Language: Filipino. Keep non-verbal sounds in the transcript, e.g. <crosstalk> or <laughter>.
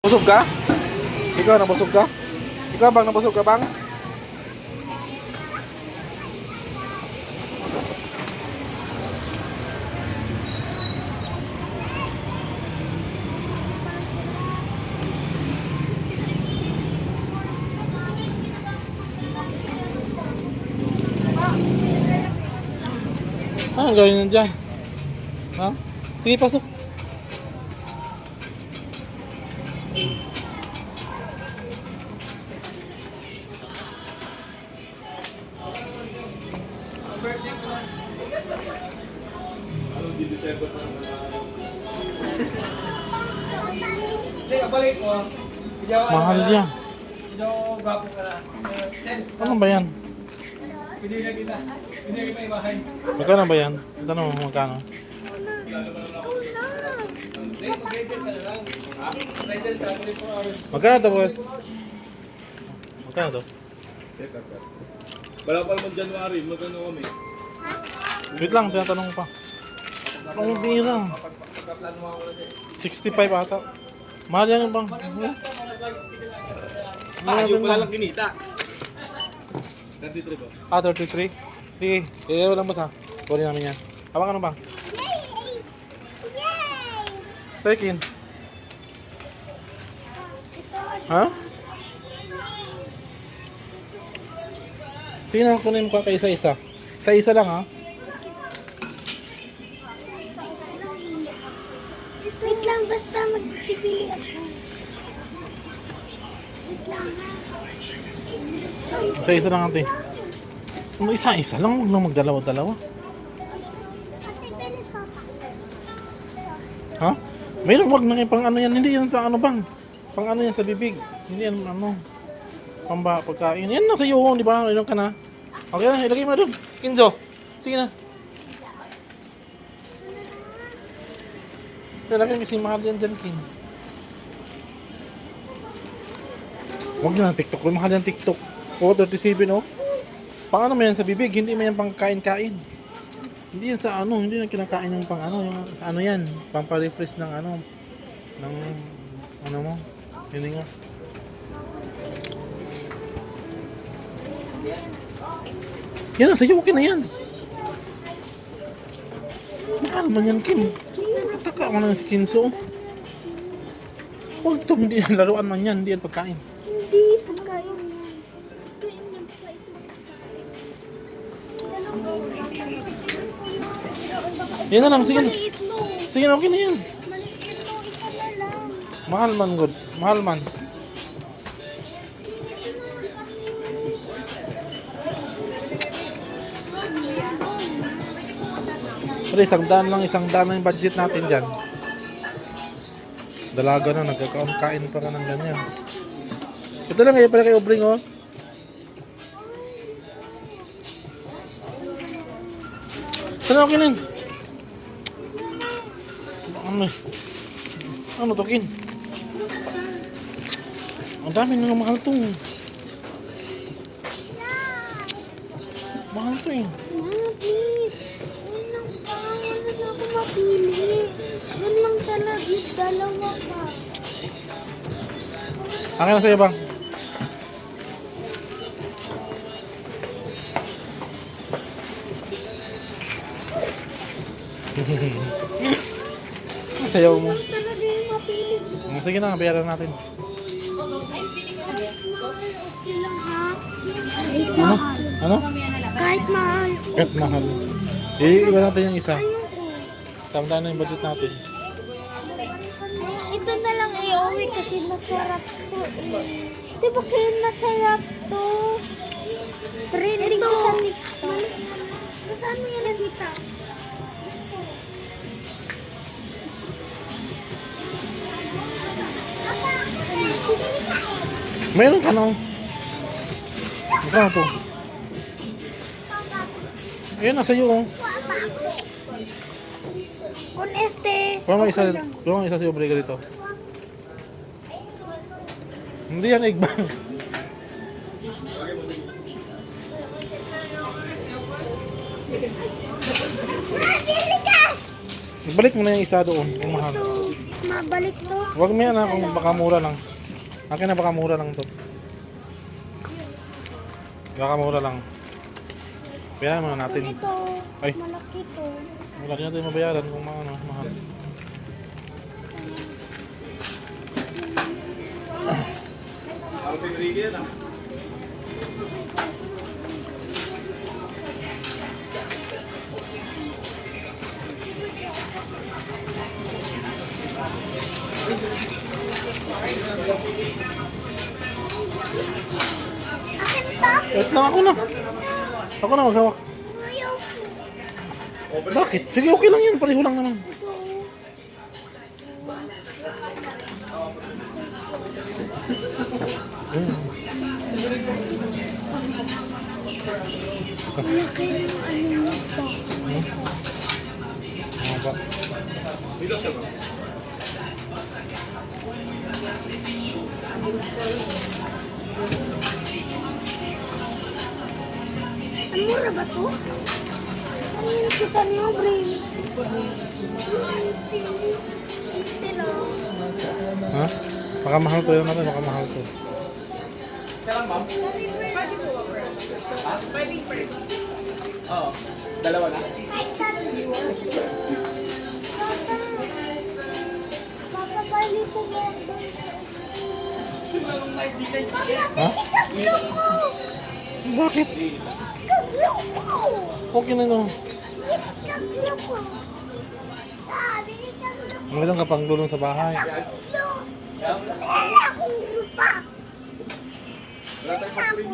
Busog ka? Ikaw nabusog ka? Ikaw bang nabusog ka bang? Ah, ang gawin nyo dyan? Ha? Sige, pasok. Mahal yan. Ano ba yan? Magkano ba yan? Tanong mo magkano? Hindi, mag-rated Magkano to, boss? Magkano to? Wala pa naman January, magkano kami? Wait lang, tinatanong ko pa. Ang bira. Pagka-plan mo ako ulit. 65 ata. Mahal yan yung bang. Ah, yung pala lang kinita. 33 boss. Ah, 33? Sige, eh, walang basa. Kunin namin yan. Hawa ka na bang? Tekin. Ha? Sige na, kunin mo ka isa-isa. Sa isa lang ha. Wait lang, basta magpipili ako. Wait lang ha. Sa isa lang ate. Isa-isa lang, huwag na magdalawa-dalawa. Ate, pili ko. Ha? Mayroon wag na pang ano yan. Hindi yan sa ano bang. Pang ano yan sa bibig. Hindi yan ano. Pamba pagkain. Yan nasa iyo, di ba? Inom ka na. Okay na, ilagay mo na doon. Kinzo. Sige na. Ilagay kasi mahal yan dyan, Kin. Huwag na TikTok. Mahal yan TikTok. O, 37 oh. Pang ano mo yan sa bibig, hindi mo yan pang kain-kain. Hindi yan sa ano, hindi na kinakain yung pang ano, yung ano yan, pang pa-refresh ng ano, ng ano mo, hindi nga. Yan, sa'yo okay na yan. Mahal man yan, Kim. Nataka mo na si Kinso. Huwag to, hindi yan, laruan man yan, hindi yan pagkain Yan na lang, sige na. Maliit. Sige na, okay na yan. Maliit mo, isa na lang. Mahal man, good. Mahal man. Pero isang daan lang, isang daan lang yung budget natin dyan. Dalaga na, nagkakaon-kain pa ka ng ganyan. Ito lang kayo pala kay Obring, oh. Sana okay na yun. Ano? Ano to, Kin? Ang dami nang mahal to. Mahal to eh. Mama, please. Wala lang pa. Wala na ako mapili. Yan lang talaga. Dalawa pa. Akin na sa'yo bang? <laughs> Sayaw mo. Talaga yung mapili. Mm, Sige na, bayaran natin. Kahit Ano? mahal. Ano? Kahit mahal. Kat mahal. Eh, iba natin yung isa. Tama na yung budget natin. Ito na lang i-uwi kasi masarap to eh. Di ba kaya masarap to? Trending to sa TikTok. Saan mo yan nakita? Meron ka na. Magkano to? Ayun, nasa iyo. Oh. Con este. Kuha mo isa, kuha mo isa si Obrega dito. Hindi yan igbang. Ibalik mo na yung isa doon, yung mahal. Ito. Ma balik to. Huwag mo yan ha, kung baka mura lang. Akin na baka mura lang to. Baka mura lang. Bayaran muna natin. Ito, Ay. malaki to. Wala din natin mabayaran kung mga ano, mahal. Ako si Enrique yan ah. Wait lang ako na. Ako na maghawak. Bakit? Sige, okay lang yun. Pareho lang naman. Malaki yung ano nito. Siya ba? Ang mura ba to? Ano yung kita niyo, lang. Ha? Baka mahal to yun natin. Baka mahal to. Lang, ma'am? Ha? Oo. Dalawa na. Papapali ko mo. Ha? Bakit? Okay na no. Kaglo ko! Sabi ni kaglo ko! Meron ka pang gulong sa bahay. Wala akong grupa!